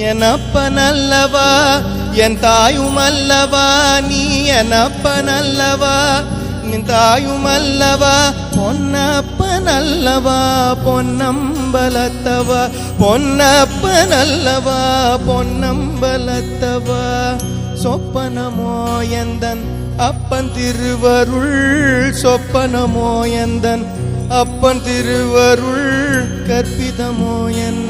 எனப்பனல்லவா என் தாயும் அல்லவா? நீ எனப்பனல்லவா நின் தாயுமல்லவா பொன்னப்பனல்லவா பொன்னம்பலத்தவா? பொன்னப்பனல்லவா பொன்னம்பலத்தவா? சொப்பனமோ எந்தன் அப்பன் திருவருள்? சொப்பனமோ எந்தன் அப்பன் திருவருள்? கற்பிதமோ என்ன